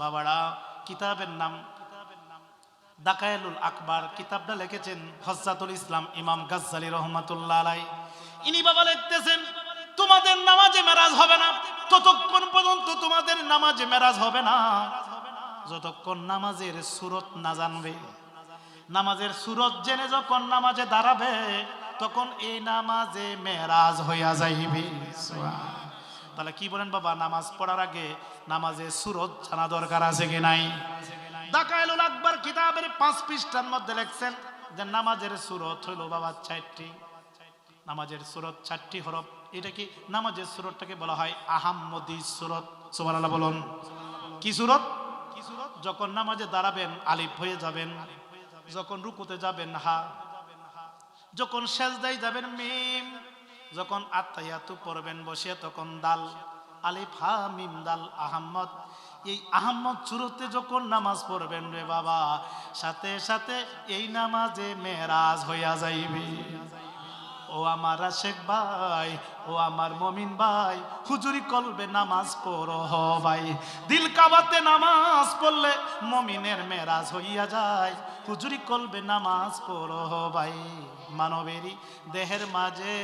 বাবারা, কিতাবের নাম দাকায়েলুল আকবার, কিতাবটা লিখেছেন হজ্জাতুল ইসলাম ইমাম গাজ্জালি রহমাতুল্লাহ আলাই ইনি বাবা লিখতেছেন, তোমাদের নামাজে মেরাজ হবে না, ততক্ষণ পর্যন্ত তোমাদের নামাজে মেরাজ হবে না। যতক্ষণ নামাজের সুরত না জানবে, নামাজের সুরত জেনে যখন নামাজে দাঁড়াবে, তখন এই নামাজে মেরাজ হইয়া যাইবে। সুবহান। তাহলে কি বলেন বাবা, নামাজ পড়ার আগে নামাজে সুরত জানা দরকার আছে কি নাই? দাকাইলুল আকবর কিতাবের পাঁচ পৃষ্ঠার মধ্যে লিখছেন যে নামাজের সুরত হইল বাবা চারটি। নামাজের সুরত চারটি হরফ। এটা কি নামাজের সুরতটাকে বলা হয় আহাম্মদি সুরত? সুবহানাল্লাহ বলুন। কি সুরত? যখন নামাজে দাঁড়াবেন, আলিফ হয়ে যাবেন। যখন রুকুতে যাবেন, হা। যখন সেজদাই যাবেন, মিম। যখন আত্মায়াতু পড়বেন বসে, তখন দাল, আলিফ হা মিম, দাল, আহম্মদ। এই আহম্মদ চুরুতে যখন নামাজ পড়বেন রে বাবা, সাথে সাথে এই নামাজে মেরাজ হইয়া যাইবে। ও আমার শেখ ভাই ও আমার মমিন ভাই, হুজুরি কলবে নামাজ পড়ো ভাই। দিল কাবাতে নামাজ পড়লে মমিনের মেরাজ হইয়া যায়। হুজুরি কলবে নামাজ পড়ো ভাই। মানবেরই দেহের মাঝে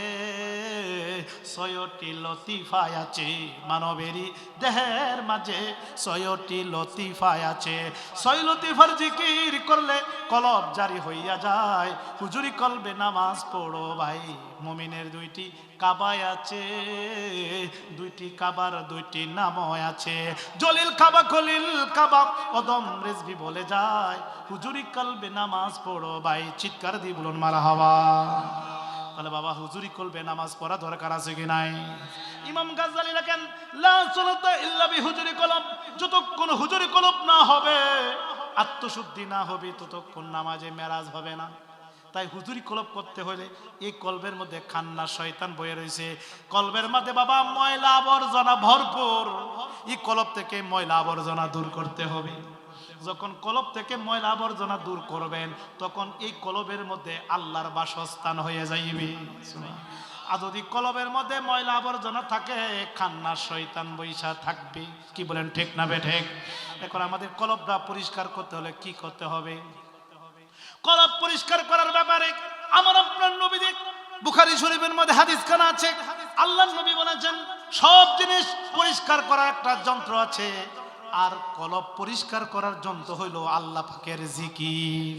ছয়টি লতিফায় আছে। মানবেরই দেহের মাঝে ছয়টি লতিফায় আছে। ছয় লতিফার জিকির করলে কলব জারি হইয়া যায়। হুজুরি কলবে নামাজ পড়ো ভাই। মুমিনের দুইটি কাবায় আছে। দুইটি কাবার, দুইটি নাময় আছে। জলিল কাবা, খলিল কাবা, অদম রেজবি বলে যায়। হুজুরি কলবে নামাজ পড়ো ভাই, চিৎকার দিয়ে বলুন মারা হওয়া। তাহলে বাবা, হুজুরি করবে নামাজ পড়া দরকার আছে কি নাই? ইমাম গাজ্জালি লেখেন, লা বিহুজুরি কলব, যতক্ষণ হুজুরি কলব না হবে, আত্মশুদ্ধি না হবে, ততক্ষণ নামাজে মেরাজ হবে না। তাই হুজুরি কলব করতে হলে এই কলবের মধ্যে খান্না শয়তান বয়ে রয়েছে। কলবের মধ্যে, বাবা, ময়লা আবর্জনা ভরপুর। এই কলব থেকে ময়লা আবর্জনা দূর করতে হবে। যখন কলব থেকে ময়লা আবর্জনা দূর করবেন, তখন এই কলবের মধ্যে আল্লাহর বাসস্থান হয়ে যাইবে। আর যদি কলবের মধ্যে ময়লা আবর্জনা থাকে, খান্না শয়তান বৈশা থাকবে। কি বলেন, ঠিক না বে ঠিক? এখন আমাদের কলবটা পরিষ্কার করতে হলে কি করতে হবে? কলব পরিষ্কার করার ব্যাপারে আমার আপনার নবীদের বুখারি শরীফের মধ্যে হাদিস খানা আছে আল্লাহ নবী বলেছেন, সব জিনিস পরিষ্কার করার একটা যন্ত্র আছে, আর কলব পরিষ্কার করার যন্ত্র হইল আল্লাহ পাকের জিকির।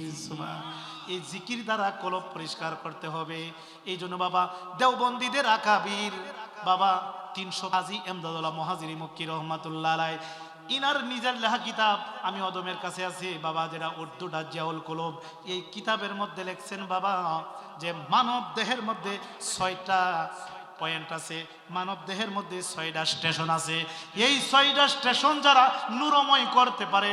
এই জিকির দ্বারা কলব পরিষ্কার করতে হবে। এই জন্য বাবা, দেওবন্দীদের আকাবির, বাবা, তিনশো কাজী এমদাদুল্লাহ মহাজিরি মক্কি রহমাতুল্লাহ আলাই ইনার নিজের লেখা কিতাব, আমি অদমের কাছে আছি, বাবা যেটা উর্দু ডাজিয়াউল কলম এই কিতাবের মধ্যে লেখছেন বাবা যে মানব দেহের মধ্যে ছয়টা পয়েন্ট আছে, মানব দেহের মধ্যে ছয়টা স্টেশন আছে। এই ছয়টা স্টেশন যারা নুরময় করতে পারে,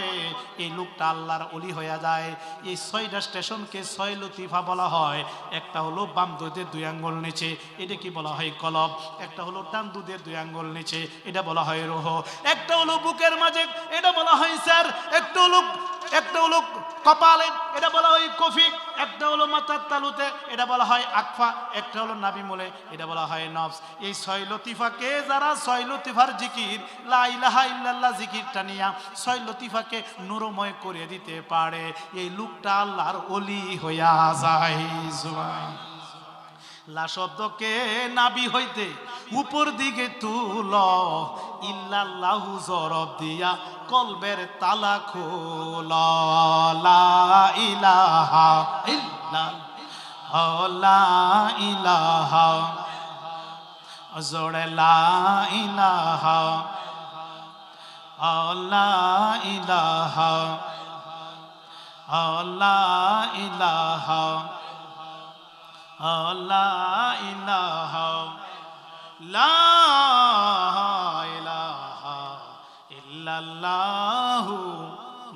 এই লোকটা আল্লাহর অলি হয়ে যায়। এই ছয়টা স্টেশনকে ছয় লতিফা বলা হয়। একটা হলো বাম দুধের দুই আঙ্গুল নিচে, এটা কি বলা হয় কলব? একটা হলো ডান দুধের দুই আঙ্গুল নিচে, এটা বলা হয় রোহ। একটা হলো বুকের মাঝে, এটা বলা হয় স্যার। একটা হলো একটা হলো কপালে, এটা বলা হয় কফি, একটা হলো মাথার তালুতে, এটা বলা হয় আকফা, একটা হলো নাবিমূলে এটা বলা হয় নফস। এই ছয় লতিফাকে যারা ছয় লতিফার জিকির লাইলাহা ইল্লাল্লাহ জিকিরটা নিয়া ছয় লতিফাকে নুরময় করে দিতে পারে। এই লোকটা আল্লাহর অলি হইয়া যায় লা শব্দকে নাবি হইতে উপর দিকে তুল। ইল্লাল্লাহু জরব দিয়া কলবের তালা খোল। লা ইলাহা ইল্লাল্লাহ। লা ইলাহা। জোরে লা ইলাহা। লা ইলাহা। লা ইলাহা। লা ইলাহা লা ইলাহা ইল্লাল্লাহু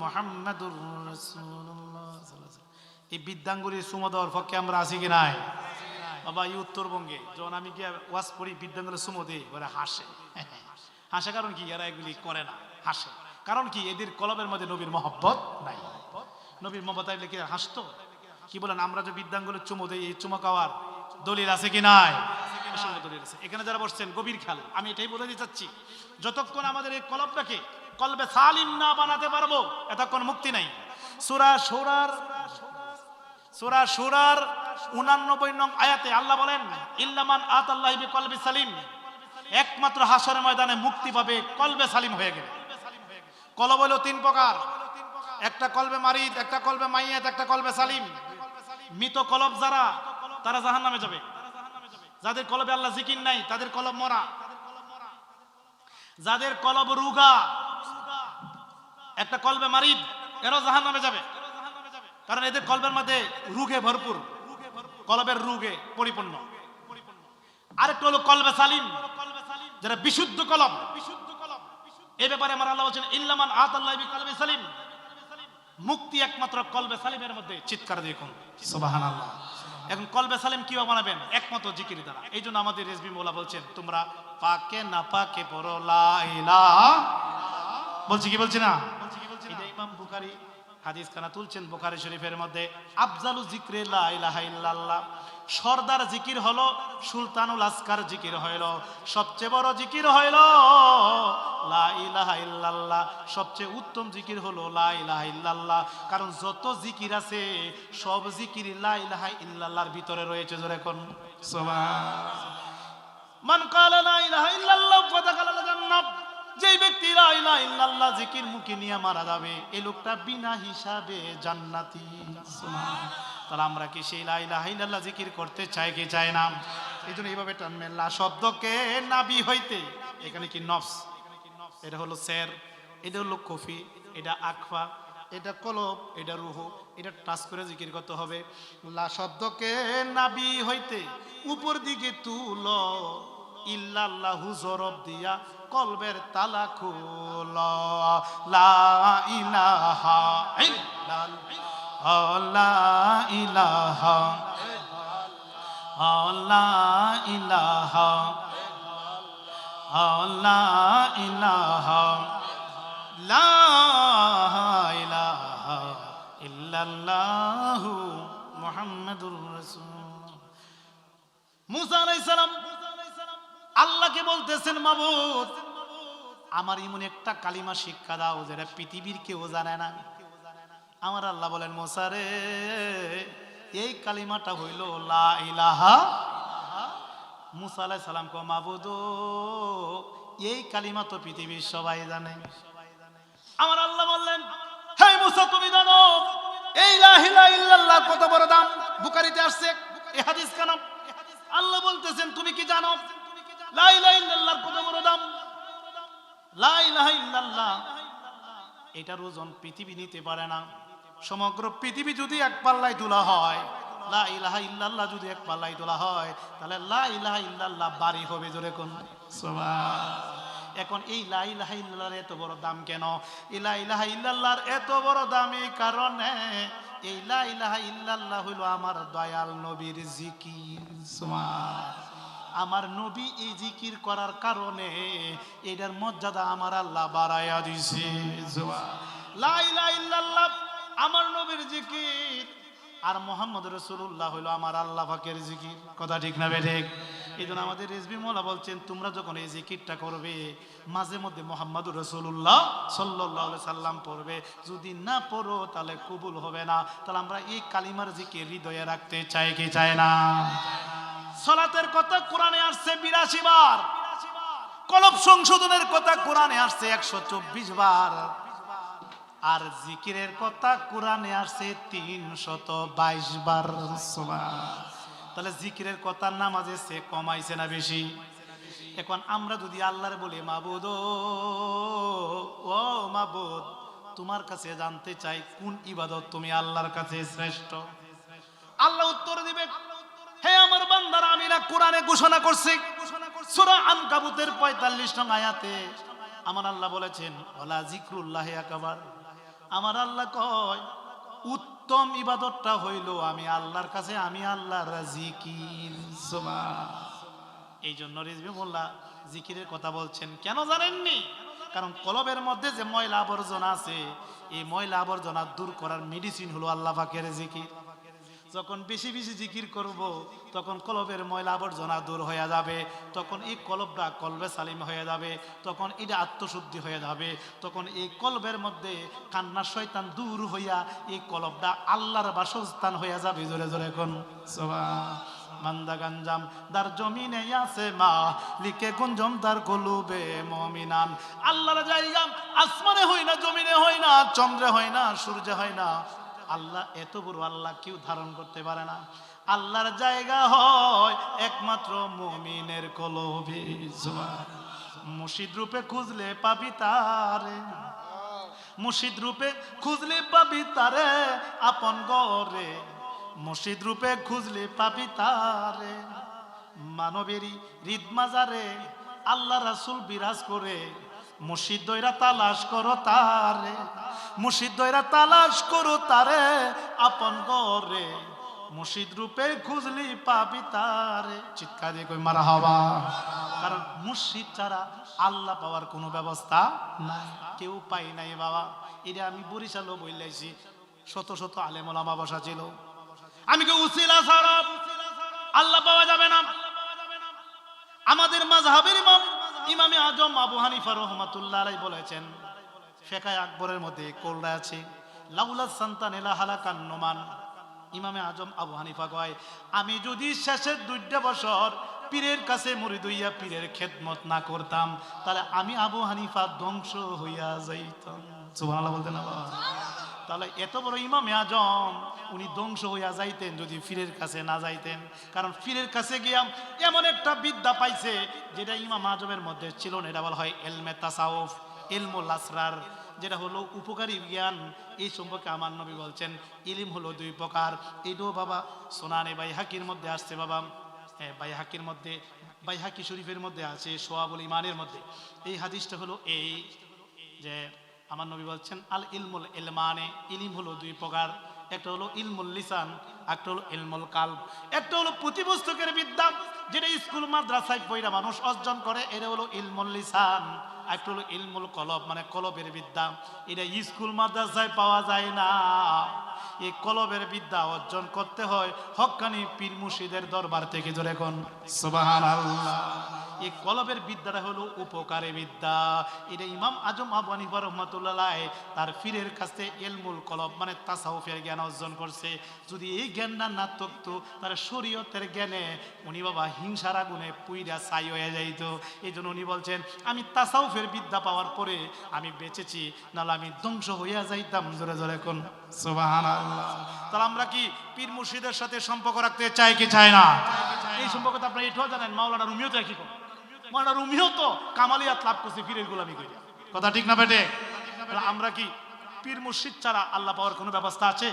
মুহাম্মাদুর রাসূলুল্লাহ। এই বিদ্যাঙ্গুলির সুমো দেওয়ার পক্ষে আমরা আছি কি নাই? বাবা, এই উত্তরবঙ্গে যখন আমি গিয়ে ওয়াজ পড়ি, বিদ্যাঙ্গুলের সুমো দিই, ওরা হাসে। হাসে কারণ কি? এরা এগুলি করে না, হাসে। কারণ কি? এদের কলবের মধ্যে নবীর মহব্বত নাই। নবীর মহব্বত কি হাসতো? কি বলেন, আমরা যে বিদ্যাঙ্গুলের চুমো দিই, এই চুমো খাওয়ার দলিল আছে কি নাই? দলিল আছে। এখানে যারা বসছেন, গভীর খেয়াল। আমি এটাই বলে দিতে চাচ্ছি, যতক্ষণ আমাদের এই কলবটাকে কলবে সালিম না বানাতে পারব, এতক্ষণ মুক্তি নাই। সুরা সুরার সুরা সুরার উনানব্বই নং আয়াতে আল্লাহ বলেন, ইল্লামান আত আল্লাহ কলবে সালিম। একমাত্র হাসরের ময়দানে মুক্তি পাবে কলবে সালিম হয়ে গেলে। কলব হলো তিন প্রকার। একটা কলবে মারিদ, একটা কলবে মাইয়াত, একটা কলবে সালিম। মৃত কলব যারা, তারা জাহান নামে যাবে। যাদের কলবে আল্লাহ জিকির নাই, তাদের কলব মরা। যাদের কলব রুগা, একটা কলবে মারিদ, এরাও জাহান নামে যাবে। কারণ এদের কলবের মধ্যে রুগে ভরপুর। কলবের রুগে পরিপূর্ণ। আরেকটা হলো কলবে সালিম, যারা বিশুদ্ধ কলব। এই ব্যাপারে আমার আল্লাহ বলছেন ইল্লামান আত আল্লাহ কলবে সালিম। মুক্তি একমাত্র কলবে সালিমের মধ্যে। চিৎকার দেখুন সুবাহান আল্লাহ এখন কলবে সালিম কীভাবে বানাবেন? একমাত্র জিকির দ্বারা। এই জন্য আমাদের রেসবি মোলা বলছেন তোমরা পাকে না পাকে পড়ো লাইলা বলছি কি বলছি না? ইমাম বুখারী হাদিস খানা তুলছেন বুখারী শরীফের মধ্যে, আফজালু জিক্রে লা ইলাহা ইল্লাল্লাহ। সর্দার জিকির হলো, সুলতানুল আসকার জিকির হইল। সবচেয়ে বড় জিকির হইল, লা ইলাহা ইল্লাল্লাহ। সবচেয়ে উত্তম জিকির হলো, লা ইলাহা ইল্লাল্লাহ। কারণ যত জিকির আছে, সব জিকির লা ইলাহা ইল্লাল্লাহর ভিতরে রয়েছে, জোরে কোন? সুবহান মান কালা ইলাহা ইল্লাল্লাহ ফাদাখালাল জান্নাত যেই ব্যক্তি, লা ইলাহা ইল্লাল্লাহ জিকির মুখে নিয়ে মারা যাবে এই লোকটা বিনা হিসাবে জান্নাতি। তাহলে আমরা কি সেই লা ইলাহা ইল্লাল্লাহ জিকির করতে চাই কি চাই না? এই জন্য এইভাবে টানবেন, লা শব্দকে নাবি হইতে। এখানে কি নফস? এটা হলো স্যার, এটা হলো কফি, এটা আকফা এটা কলব, এটা রুহ, এটা টাচ করে জিকির করতে হবে। লা শব্দকে নাবি হইতে। উপর দিকে তুল। ইল্লাল্লাহু জরব দিয়া কলবের তালা খুল। লা ইলাহা ইল্লাল্লাহ। লা ইলাহা লা ইলাহা লা ইলাহা লা ইলাহা ইল্লাল্লাহু মুহাম্মাদুর রাসূল। মুসা আলাইহিস সালাম আল্লাহকে বলতেছেন, মাবুদ, আমার এমন একটা কালিমা শিক্ষা দাও যেটা পৃথিবীর কেউ জানে না। আমার আল্লাহ বলেন মোসারে এই কালিমাটা হইল, লা ইলাহা মুসা মাবুদ, এই কালিমা তো পৃথিবীর সবাই জানে। আমার আল্লাহ বললেন তুমি জানো, এই লা ইলাহা ইল্লাল্লাহ কত বড় দাম? বুখারীতে আসছে এই হাদিস কেন? আল্লাহ বলতেছেন, তুমি কি জানো? লা ইলাহা বড় দাম? লা এটার ওজন পৃথিবী নিতে পারে না। সমগ্র পৃথিবী যদি এক পাল্লায় তোলা হয়, লা ইলাহা যদি এক তোলা হয়, তাহলে লা ইলাহা এখন এই এত বড় দাম কেন? এত বড় দাম এই লা ইলাহা ইল্লাল্লাহ আমার দয়াল নবীর জিকির। সুবহান আমার নবী এই জিকির করার কারণে এটার মর্যাদা আমার আল্লাহ বাড়াইয়া দিছে। আমার নবীর জিকির। আর মোহাম্মদ রসুল্লাহ হইল আমার আল্লাহ পাকের জিকির। কথা ঠিক না বেঠিক এই জন্য আমাদের রেজবি মোলা বলছেন, তোমরা যখন এই জিকিরটা করবে, মাঝে মধ্যে মোহাম্মদ রসুল্লাহ সাল্লাহ সাল্লাম পড়বে। যদি না পড়ো, তাহলে কবুল হবে না। তাহলে আমরা এই কালিমার জিকির হৃদয়ে রাখতে চাই কি চাই না? সলাতের কথা কোরআনে আসছে বিরাশি বার। কলব সংশোধনের কথা কোরআনে আসছে একশো চব্বিশ বার। আর জিকিরের কথা কোরআনে আসছে তিন শত বাইশ বার। তাহলে জিকিরের কথা নামাজে সে কমাইছে না বেশি। এখন আমরা যদি আল্লাহর বলি, মাবুদ ও মাবুদ, তোমার কাছে জানতে চাই, কোন ইবাদত তুমি আল্লাহর কাছে শ্রেষ্ঠ? আল্লাহ উত্তর দিবে হে আমার বান্দারা, আমি না কোরআনে ঘোষণা করছি। সূরা আনকাবুতের 45 নং আয়াতে আমার আল্লাহ বলেছেন, ওয়ালা জিকরুল্লাহ আকবার। আমার আল্লাহ কয়, উত্তম ইবাদতটা হইল আমি আল্লাহর কাছে, আমি আল্লাহর জিকির সুবহান এই জন্য রিজবি মোল্লা জিকিরের কথা বলছেন, কেন জানেননি? কারণ কলবের মধ্যে যে ময়লা আবর্জনা আছে, এই ময়লা আবর্জনা দূর করার মেডিসিন হলো আল্লাহ পাকের জিকির। যখন বেশি বেশি জিকির করব, তখন কলবের ময়লা আবর্জনা দূর হয়ে যাবে, তখন এই কলবটা কলবে সালিম হয়ে যাবে, তখন এটা আত্মশুদ্ধি হয়ে যাবে, তখন এই কলবের মধ্যে কান্না শয়তান দূর হইয়া এই কলবটা আল্লাহর বাসস্থান হয়ে যাবে। জোরে জোরে এখন। মান্দা গঞ্জাম দার জমিনে আছে মা, লিখে গুঞ্জম তার কলুবে মমিনান। আল্লাহর জায়গা, আসমানে হয় না, জমিনে হয় না, চন্দ্রে হয় না, সূর্যে হয় না। আল্লাহ এত বড় আল্লাহ কেউ ধারণ করতে পারে না। আল্লাহর জায়গা হয় একমাত্র মুমিনের কলবে মুর্শিদ রূপে খুঁজলে পাবি তারে, মুর্শিদ রূপে খুঁজলে পাবি তারে, আপন গরে মুর্শিদ রূপে খুঁজলে পাবি তারে, মানবেরই হৃদ মাজারে আল্লাহ রাসুল বিরাজ করে। মুর্শিদ দৈরা তালাশ করো তারে, মুর্শিদ দৈরা তালাশ করো তারে, আপন গরে মুর্শিদ রূপে খুঁজলি পাবি তারে। চিৎকার দিয়ে কই মারা হবা কারণ মুর্শিদ ছাড়া আল্লাহ পাওয়ার কোনো ব্যবস্থা নাই। কেউ পাই নাই বাবা। এটা আমি বরিশালও বললাইছি শত শত আলেমলামা বসা ছিল। আমি কে উসিলা ছাড়া আল্লাহ পাওয়া যাবে না। আমাদের মাযহাবের ইমাম ইমামে আজম আবু হানিফা রহমাতুল্লাহ আলাই বলেছেন ফেকায় আকবরের মধ্যে কোলরা আছে? লাউলা সন্তান এলা হালাকান নোমান। ইমামে আজম আবু হানিফা কয়, আমি যদি শেষের দুইটা বছর পীরের কাছে মরি দইয়া পীরের খেদমত না করতাম, তাহলে আমি আবু হানিফা ধ্বংস হইয়া যাইতাম। সুবহানাল্লাহ বলতে না বাবা। তাহলে এত বড় ইমামে আজম উনি ধ্বংস হইয়া যাইতেন যদি ফিরের কাছে না যাইতেন। কারণ ফিরের কাছে গিয়াম এমন একটা বিদ্যা পাইছে, যেটা ইমাম আজমের মধ্যে ছিল না, এটা বলা হয় এলমে তাসাউফ, এলমুল আসরার, যেটা হলো উপকারী জ্ঞান। এই সম্পর্কে আমার নবী বলছেন, ইলিম হলো দুই প্রকার। এটাও বাবা সোনানে বাই হাকির মধ্যে আসছে বাবা। হ্যাঁ বাই হাকির মধ্যে বাই হাকি শরীফের মধ্যে আছে, সোয়াবুল ইমানের মধ্যে। এই হাদিসটা হলো এই যে আমার নবী বলছেন, আল ইলমুল ইলমানে ইলিম হলো দুই প্রকার। একটা হলো ইলমুল লিসান একটা হলো ইলমুল কাল একটা হলো পুঁথিপুস্তকের বিদ্যা, যেটা স্কুল, মাদ্রাসায় পয়রা মানুষ অর্জন করে, এটা হলো ইলমুল লিসান। একটা হলো ইলমুল কলব মানে কলবের বিদ্যা। এটা স্কুল, মাদ্রাসায় পাওয়া যায় না। এই কলবের বিদ্যা অর্জন করতে হয় হক্কানি পীর মুর্শিদের দরবার থেকে জোরে কোন? সুবহানাল্লাহ। এই কলবের বিদ্যাটা হলো উপকারী বিদ্যা। এটা ইমাম আজম আবু রহমাতুল্লাহ তার ফিরের কাছে এলমুল কলব মানে তাসাউফের জ্ঞান অর্জন করছে। যদি এই জ্ঞানটা না না থাকতো তার শরীয়তের জ্ঞানে উনি বাবা হিংসার আগুনে পুইরা ছাই হয়ে যাইত। এই জন্য উনি বলছেন, আমি তাসাউফের বিদ্যা পাওয়ার পরে আমি বেঁচেছি, নাহলে আমি ধ্বংস হইয়া যাইতাম। জোরে জোরে কোন? সুবহানাল্লাহ। তাহলে আমরা কি পীর মুর্শিদের সাথে সম্পর্ক রাখতে চাই কি চাই না? এই সম্পর্ক তো আপনারা এটাও জানেন, মাওলানা রুমিও তো একই। মাওলানা রুমিও তো কামালিয়াত লাভ করছে পীরের গোলামি করে। কথা ঠিক না বেটে? আমরা কি পীর মুর্শিদ ছাড়া আল্লাহ পাওয়ার কোনো ব্যবস্থা আছে?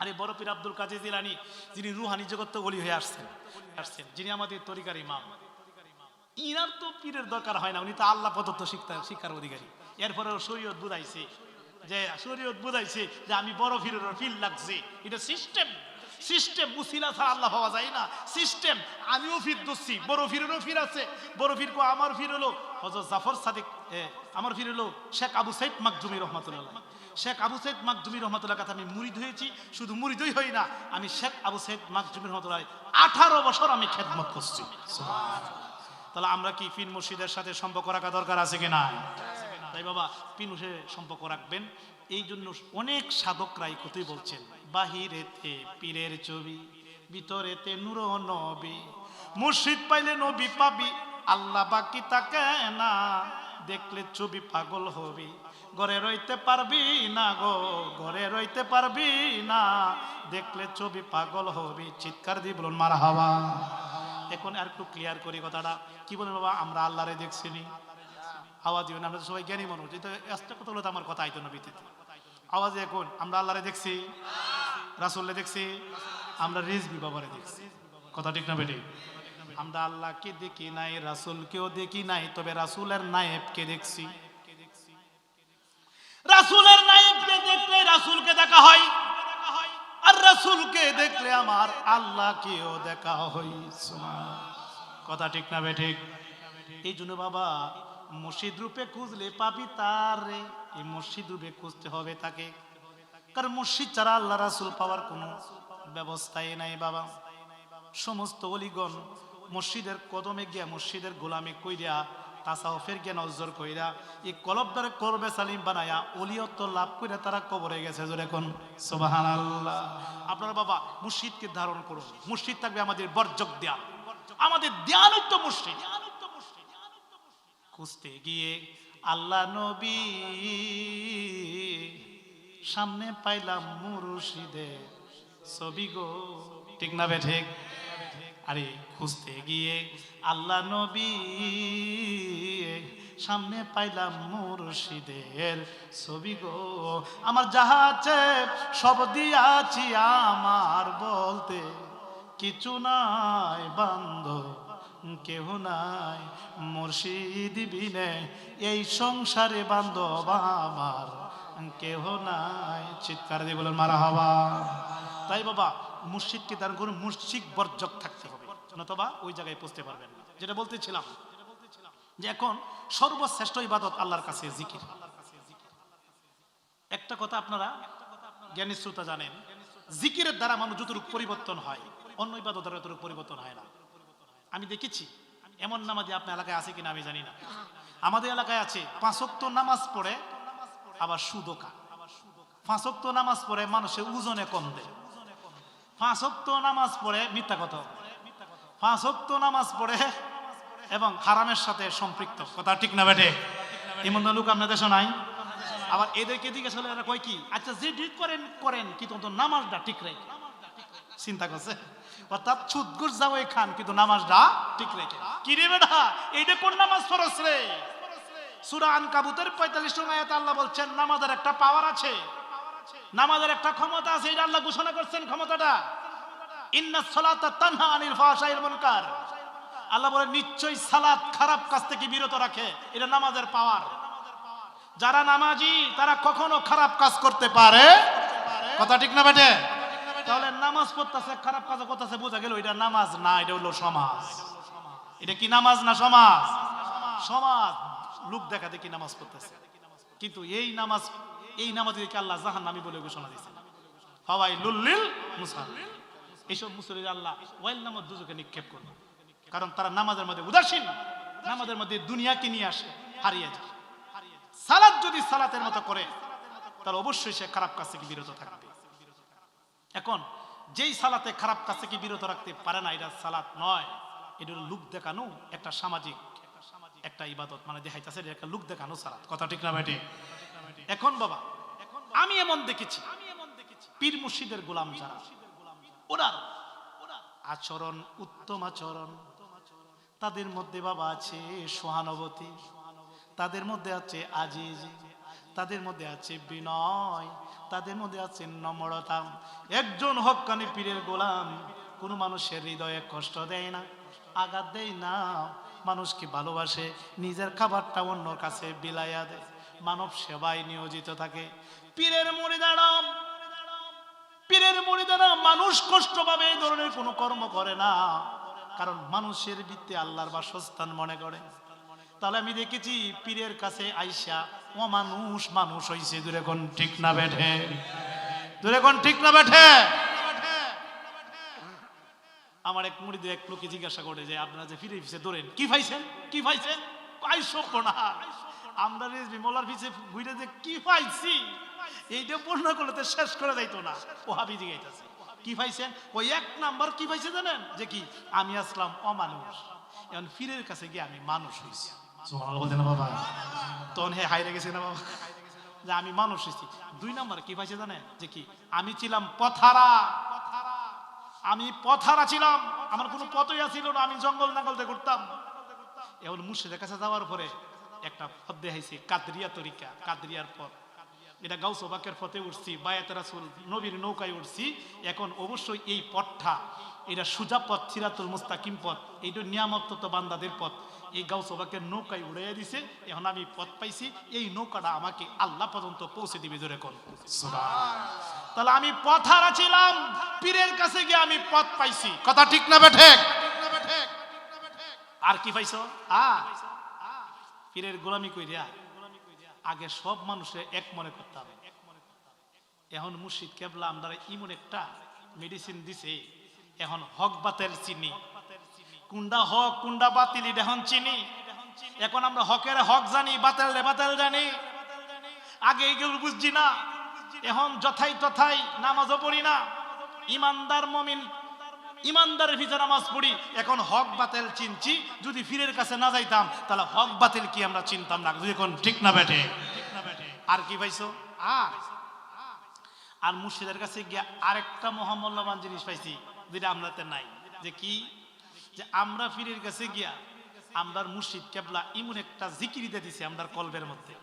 আরে বড় পীর আব্দুল কাজী জিলানি, যিনি রুহানি গলি হয়ে আসছেন। আসছেন, যিনি আমাদের তরিকার ইমাম। ইনার তো পীরের দরকার হয় না, উনি তো আল্লাহ প্রদত্ত শিক্ষা শিক্ষার অধিকারী। এরপরে শরীয়ত বুঝাইছে যে শরীয়ত বুঝাইছে যে আমি বড় ফিরের ফিল লাগছে। এটা সিস্টেম সিস্টেম উসিলা ছাড়া আল্লাহ পাওয়া যায় না। সিস্টেম আমিও ফির দোষী বড় ফিরেরও ফির আছে। বড় ফির কো, আমার ফির হলো হজরত জাফর সাদিক আমার ফির হলো শেখ আবু সাইদ মাকজুমি রহমতুল্লাহ। শেখ আবু সাইদ মাকজুমি রহমতুল্লাহ কাছে আমি মুরিদ হয়েছি। শুধু মুড়ি মুরিদই হই না, আমি শেখ আবু সাইদ মাকজুমি রহমতুল্লাহ আঠারো বছর আমি খেদমত করছি। তাহলে আমরা কি পিন মুর্শিদের সাথে সম্পর্ক রাখা দরকার আছে কি না তাই বাবা পিন মুর্শিদের সম্পর্ক রাখবেন। এই জন্য অনেক সাধকরাই কথাই বলছেন, বাহিরেতে পীরের ছবি, ভিতরেতে নূর নবী, মুর্শিদ পাইলে নবী পাবি, আল্লাহ বাকি তাকে না, দেখলে ছবি পাগল হবি, ঘরে রইতে পারবি না গো, ঘরে রইতে পারবি না, দেখলে ছবি পাগল হবি। চিৎকার দিয়ে বলুন মারা হওয়া এখন আর একটু ক্লিয়ার করি কথাটা। কি বলেন বাবা, আমরা আল্লাহরে দেখছিনি আওয়াজ দিবেন আমরা সবাই জ্ঞানী মানুষ। এটা একটা কথা হলো তো আমার কথা আইতো না বিতিতে আওয়াজ এখন, আমরা আল্লাহরে দেখছি রাসুল্লে দেখছি, আমরা রিজবি বাবারে দেখছি। কথা ঠিক না বেটি আমরা আল্লাহকে দেখি নাই, রাসুলকেও দেখি নাই, তবে রাসুলের নায়েবকে দেখছি। রাসুলের নায়েবকে দেখলে রাসুলকে দেখা হয়, আর রাসুলকে দেখলে আমার আল্লাহ আল্লাহকেও দেখা হয়। কথা ঠিক না বে ঠিক এই জন্য বাবা মসজিদ রূপে খুঁজলে পাবি তার রে। এই মসজিদ রূপে খুঁজতে হবে তাকে। কারণ মসজিদ ছাড়া আল্লাহ রাসুল পাওয়ার কোনো ব্যবস্থাই নাই বাবা। সমস্ত অলিগণ মসজিদের কদমে গিয়া মসজিদের গোলামি কইরা, তাসাউফের জ্ঞান অর্জন কইরা, এই কলবদারে করবে সালিম বানায়া অলিয়ত্ব লাভ করে তারা কবরে গেছে জোরে কোন? সোবাহান আল্লাহ আপনারা বাবা মসজিদকে ধারণ করুন। মসজিদ থাকবে আমাদের বর্জক দেয়াল। আমাদের দেয়ালই তো মসজিদ খুঁজতে গিয়ে আল্লাহ নবী সামনে পাইলাম মুরশিদে ছবি গো। ঠিক না বে ঠিক? আরে খুঁজতে গিয়ে আল্লাহ নবী সামনে পাইলাম মুরশিদের ছবি গো। আমার আছে সব দিয়াছি, আমার বলতে কিছু নাই বান্ধব কেহ নাই। মুর্শিদ বিনে এই সংসারে বান্ধব আমার কেহ নাই। চিৎকার দিয়ে বলেন মারা হবা তাই বাবা, মুর্শিদকে তার কোনো মুর্শিক বর্জক থাকতে হবে। নতবা ওই জায়গায় পৌঁছতে পারবেন না। যেটা বলতেছিলাম যে এখন সর্বশ্রেষ্ঠ ইবাদত আল্লাহর কাছে জিকির। একটা কথা আপনারা জ্ঞানী শ্রোতা জানেন, জিকিরের দ্বারা মানুষ যতটুকু পরিবর্তন হয়, অন্য ইবাদত দ্বারা যতটুকু পরিবর্তন হয় না। আমি দেখেছি। এমন নামাজ আপনার এলাকায় আছে কিনা আমি জানি না। আমাদের এলাকায় আছে পাঁচক্ত নামাজ পড়ে, আবার সুদোকা। পাঁচক্ত নামাজ পড়ে মানুষের ওজনে কম দেয়। পাঁচক্ত নামাজ পড়ে, মিথ্যা কথা। পাঁচক্ত নামাজ পড়ে এবং হারামের সাথে সম্পৃক্ত। কথা ঠিক না বেটে এমন লোক আপনার দেশে নাই। আবার এদেরকে দিকে চলে এরা কয় কি আচ্ছা যে ঠিক করেন করেন, কিন্তু নামাজটা ঠিক রেখে। চিন্তা করছে। অর্থাৎ খান, কিন্তু নামাজটা ঠিক রেখে। কি রে বেটা, এইটা কোন নামাজ ফরস রে? কাবুতের পঁয়তাল্লিশ আল্লাহ বলছেন, নামাজের একটা পাওয়ার আছে। নামাজের একটা ক্ষমতা আছে এটা আল্লাহ ঘোষণা করছেন ক্ষমতাটা। ইন্না তানহা আনিল ফাহশাইল মুনকার। আল্লাহ বলে নিশ্চয়ই সালাত খারাপ কাজ থেকে বিরত রাখে, এটা নামাজের পাওয়ার যারা নামাজি, তারা কখনো খারাপ কাজ করতে পারে। কথা ঠিক না বেটে? তাহলে নামাজ পড়তেছে, খারাপ কাজ করতেছে, বোঝা গেল এটা নামাজ না, এটা হলো সমাজ। এটা কি নামাজ না সমাজ? সমাজ। লোক দেখা দেখি নামাজ পড়তেছে। কিন্তু এই নামাজ এই নামাজ দেখে আল্লাহ জাহান নামি বলে ঘোষণা দিয়েছে। হওয়াই লুল্লিল মুসাল্লিল এইসব মুসলির আল্লাহ ওয়াইল নামত দুজকে নিক্ষেপ করবে কারণ তারা নামাজের মধ্যে উদাসীন। নামাজের মধ্যে দুনিয়াকে নিয়ে আসে, হারিয়ে যায়। সালাত যদি সালাতের মতো করে, তাহলে অবশ্যই সে খারাপ কাজ থেকে বিরত থাকবে। এখন, যেই সালাতে খারাপ কাজ থেকে বিরত রাখতে পারে না, এটা সালাত নয়, এটা লুক দেখানো, একটা সামাজিক, একটা ইবাদত মানে দেখাইতেছে এটা একটা লুক দেখানো সালাত। কথা ঠিক না বেটে এখন বাবা, আমি এমন দেখেছি, পীর মুর্শিদের গোলাম যারা, ওনার আচরণ, উত্তম আচরণ, তাদের মধ্যে বাবা আছে সহানুভূতি, তাদের মধ্যে আছে আজিজ, তাদের মধ্যে আছে বিনয় তাদের মধ্যে আছে নম্রতা। একজন হকানি পীরের গোলাম, কোনো মানুষের হৃদয়ে কষ্ট দেয় না, আঘাত দেয় না। মানুষকে ভালোবাসে, নিজের খাবারটা অন্যর কাছে বিলাইয়া দেয়। মানব সেবায় নিয়োজিত থাকে। পীরের মরি দাঁড়াম পীরের মরিদারা মানুষ কষ্ট পাবে, এই ধরনের কোনো কর্ম করে না। কারণ মানুষের ভিত্তি আল্লাহর বাসস্থান মনে করে। তাহলে আমি দেখেছি, পীরের কাছে আইসা ও মানুষ মানুষ হইছে, দূরে কোন ঠিক না বেঠে? দূরে কোন ঠিক না বেঠে? আমার এক মুড়ি এক লোকে জিজ্ঞাসা করে যে, আপনারা যে ফিরে ফিসে ধরেন কি পাইছেন কি পাইছেন পাইছো না আমরা রেজবি মোলার ফিসে ঘুরে যে কি পাইছি এইটা পূর্ণ করলে তো শেষ করে যাইতো না। ও হাবি জিগাইতেছে, কি পাইছেন ওই এক নাম্বার কি পাইছে জানেন? যে কি? আমি আসলাম অমানুষ। এখন ফিরের কাছে গিয়ে আমি মানুষ হয়েছি আমি মানুষ দুই নাম্বার, কি জানেন? যে কি? আমি ছিলাম পথারা। আমি পথারা ছিলাম। আমার কোনো পথই না। আমি জঙ্গল নাঙ্গলতে ঘুরতাম। এখন মুর্শিদের কাছে যাওয়ার পরে একটা পথ দেখাইছি, কাদরিয়া তরিকা, কাদরিয়ার পথ। এটা গাউসবাকের পথে উঠছি, বায়াত নবীর নৌকায় উঠছি। এখন অবশ্যই এই পথটা, এটা সুজা পথ, সিরাতুল মুস্তাকিম পথ। এইটা নিয়ামত তো বান্দাদের পথ। এই গাউসবাকের নৌকায় উড়াইয়া দিছে এখন আমি পথ পাইছি এই নৌকাটা আমাকে আল্লাহ পর্যন্ত পৌঁছে দিবে জোরে কোন। তাহলে আমি পথারা ছিলাম পীরের কাছে গিয়ে আমি পথ পাইছি। কথা ঠিক না বেঠে আর কি পাইছো? আ পীরের গোলামি কইরা আগে সব মানুষে এক মনে করতে হবে। এখন মুর্শিদ কেবলা আমরা ইমন একটা মেডিসিন দিছে এখন হক বাতেল চিনি। কুন্ডা হক, কুন্ডা বাতিল, এটা এখন চিনি। এখন আমরা হকের হক জানি, বাতেল রে বাতেল জানি। আগে এগুলো বুঝছি না। এখন যথাই তথাই নামাজও পড়ি না। ইমানদার মমিন, ইমানদারের ভিতরে নামাজ পড়ি। এখন হক, বাতিল চিনছি। যদি ফিরের কাছে না যাইতাম, তাহলে হক, বাতিল কি আমরা চিনতাম না। যদি এখন ঠিক না বেটে আর কি পাইছো? আর। মুর্শিদের কাছে গিয়া আরেকটা মহামূল্যবান জিনিস পাইছি, যেটা আমরাতে নাই। যে কি? যে আমরা ফিরের কাছে গিয়া আমরার মুর্শিদ কেবলা ইমন একটা জিকিরি দিয়ে দিছে আমরার কলবের মধ্যে।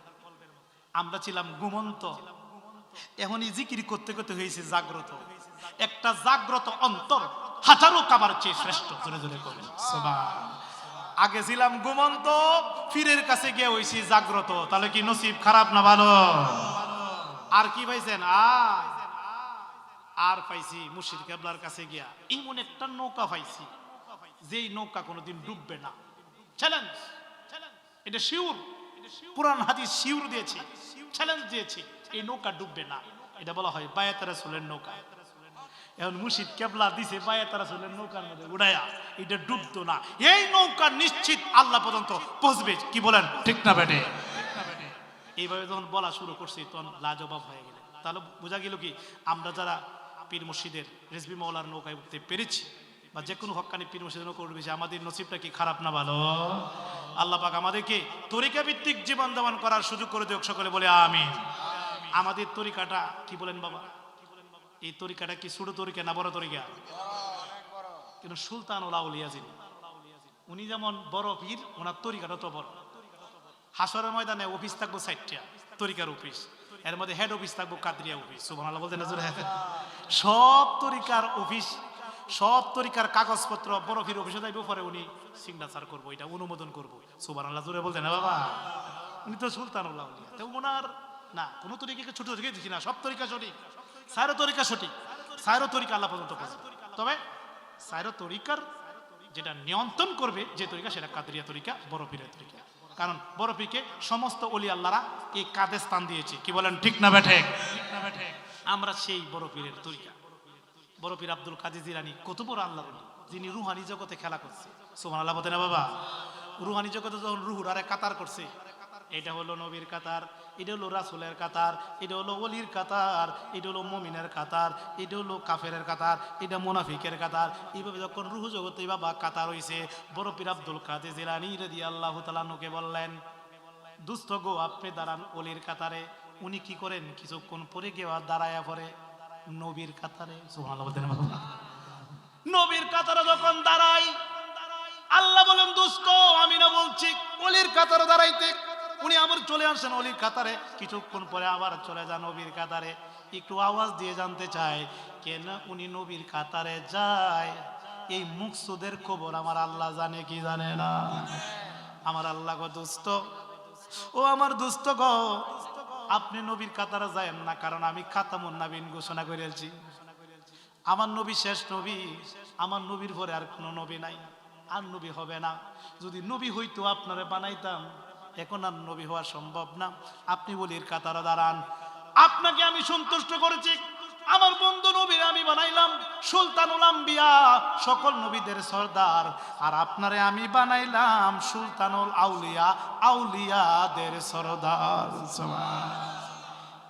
আমরা ছিলাম গুমন্ত এখন এই জিকিরি করতে করতে হয়েছে জাগ্রত। একটা জাগ্রত অন্তর হাজারো কাবার চেয়ে শ্রেষ্ঠ। জোরে জোরে করবেন আগে ছিলাম গুমন্ত ফিরের কাছে গিয়ে হয়েছি জাগ্রত। তাহলে কি নসিব খারাপ না ভালো? আর কি পাইছেন? আর? পাইছি মুর্শিদ কেবলার কাছে গিয়া। এমন একটা নৌকা পাইছি। যেই নৌকা কোনোদিন ডুববে না। চ্যালেঞ্জ এটা শিউর। পুরান হাদিস শিউর দিয়েছে চ্যালেঞ্জ দিয়েছে, এই নৌকা ডুববে না। এটা বলা হয় বায়াতারা সোলের নৌকা। এখন মুর্শিদ কেবলা দিছে বায়াতারা সোলের নৌকার মধ্যে উড়াইয়া এটা ডুবতো না। এই নৌকা নিশ্চিত আল্লাহ পর্যন্ত পৌঁছবে, কি বলেন? ঠিক না বেটে? এইভাবে যখন বলা শুরু করছি, তখন লাজবাব হয়ে গেলে তাহলে বোঝা গেল কি, আমরা যারা পীর মুর্শিদের রেসবি মৌলার নৌকায় উঠতে পেরেছি বা যে কোনো হকানি পীর মুর্শিদের নৌকা উঠবে আমাদের নসিবটা কি খারাপ না ভালো? আল্লাহ পাক আমাদেরকে তরিকা ভিত্তিক জীবন যাপন করার সুযোগ করে দিও সকলে বলে আমি আমাদের তরিকাটা কি বলেন বাবা? এই তরিকাটা কি ছোট তরিকা না বড় তরিকা? কিন্তু সুলতান ওলা উলিয়া যিনি। উনি যেমন বড় পীর, ওনার তরিকাটা তো বড়। হাসরের ময়দানে অফিস থাকব চারটা, তরিকার অফিস। এর মধ্যে হেড অফিস থাকব কাদরিয়া অফিস। সুবহানাল্লাহ বলতে না সব তরিকার অফিস সব তরিকার কাগজপত্র বড় ফির অফিসে যাইব, পরে উনি সিগনেচার করব, এটা অনুমোদন করব। সুবহানাল্লাহ, জোরে বলতে না বাবা। উনি তো সুলতানুল্লাহ উলিয়া ওনার না, কোনো তরিকাকে ছোট তরিকা দিচ্ছি না, সব তরিকা সঠিক। সাইরো তরিকা সঠিক। সাইরো তরিকা আল্লাহ পর্যন্ত তবে সাইরো তরিকার যেটা নিয়ন্ত্রণ করবে যে তরিকা, সেটা কাদরিয়া তরিকা পীরের তরিকা। কারণ বরফিকে সমস্ত অলি আল্লাহরা এই কাঁধে স্থান দিয়েছে, কি বলেন ঠিক না বেঠে আমরা সেই বড় পীরের তরিকা। বড় পীর আব্দুল কাদের জিরানি কত বড় আল্লাহ যিনি রুহানি জগতে খেলা করছে। সোমান আল্লাহ বলতে না বাবা, রুহানি জগতে যখন রুহুর আরে কাতার করছে, এটা হলো নবীর কাতার, এটা হলো রাসুলের কাতার, এটা হলো অলির কাতার, এটা হলো মমিনের কাতার, এটা হলো কাফেরের কাতার, এটা মোনাফিকের কাতার। এইভাবে যখন রুহু জগতে বাবা কাতার হইছে, বড় পীর আব্দুল কাদের জিলানি রেদি আল্লাহ তালানুকে বললেন, দুস্থ গো আপনি দাঁড়ান অলির কাতারে, উনি কি করেন? কিছুক্ষণ পরে আর দাঁড়ায়া পরে নবীর কাতারে। নবীর কাতারে যখন দাঁড়াই, আল্লাহ বলেন দুস্থ আমি না বলছি, অলির কাতারে দাঁড়াইতে। উনি আবার চলে আসেন অলির কাতারে। কিছুক্ষণ পরে আবার চলে যান নবীর কাতারে। একটু আওয়াজ দিয়ে জানতে চায় কেন উনি নবীর কাতারে যায়? এই মুকসুদের খবর আমার আল্লাহ জানে কি জানে না। আমার আল্লাহ গো দুস্থ ও আমার দুস্থ গো আপনি নবীর কাতারা যায়েন না, কারণ আমি খাতামুন নাবিন ঘোষণা করেছি আমার নবী শেষ নবী, আমার নবীর ভরে আর কোনো নবী নাই, আর নবী হবে না। যদি নবী হইতো, আপনারে বানাইতাম, এখন আর নবী হওয়া সম্ভব না। আপনি বলির কাতারা দাঁড়ান। আপনাকে আমি সন্তুষ্ট করেছি। আমার বন্ধু নবীর আমি বানাইলাম, সুলতানুল আম্বিয়া, সকল নবীদের সর্দার। আর আপনারে আমি বানাইলাম সুলতানুল আউলিয়া, আউলিয়াদের সর্দার।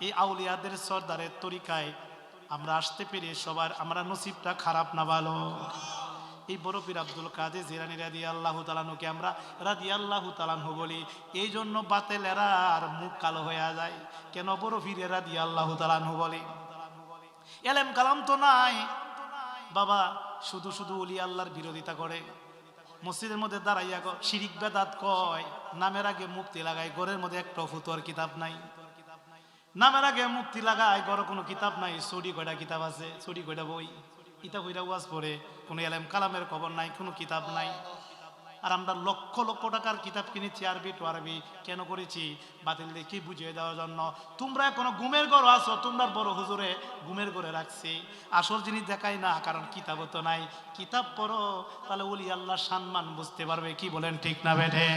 এই আউলিয়াদের সর্দারের তরিকায় আমরা আসতে পেরে সবার, আমরা নসিবটা খারাপ না ভালো। এই বড় পীর আব্দুল কাদের জিরানি রাদি আল্লাহ তালানুকে আমরা রাদি আল্লাহ তালানহু বলি। এই জন্য বাতেলেরা আর মুখ কালো হয়ে যায়। কেন বড় পীরে রাদি আল্লাহ তালানহু বলি? এলেম কালাম তো নাই। বাবা, শুধু শুধু উলি আল্লাহর বিরোধিতা করে। মসজিদের মধ্যে দাঁড়াইয়া শিরিক বেদাত কয়। নামের আগে মুক্তি লাগায়, ঘরের মধ্যে একটা ফুতুয়ার কিতাব নাই। নামের আগে মুক্তি লাগায়, ঘরে কোনো কিতাব নাই। সরি কয়টা কিতাব আছে? সরি কয়টা বই? ইতা কইরা ওয়াজ পড়ে, কোনো এলেম কালামের খবর নাই, কোনো কিতাব নাই। আর আমরা লক্ষ লক্ষ টাকার কিতাব কিনেছি, আরবি টু আরবি। কেন করেছি? বাতিল কি বুঝিয়ে দেওয়ার জন্য? তোমরা কোনো ঘুমের ঘর আছো, তোমরা বড় হুজুরে ঘুমের ঘরে রাখছি। আসল জিনিস দেখাই না, কারণ কিতাবও তো নাই। কিতাব পড়ো, তাহলে ওলি আল্লাহ সম্মান বুঝতে পারবে, কি বলেন ঠিক না বেঠে?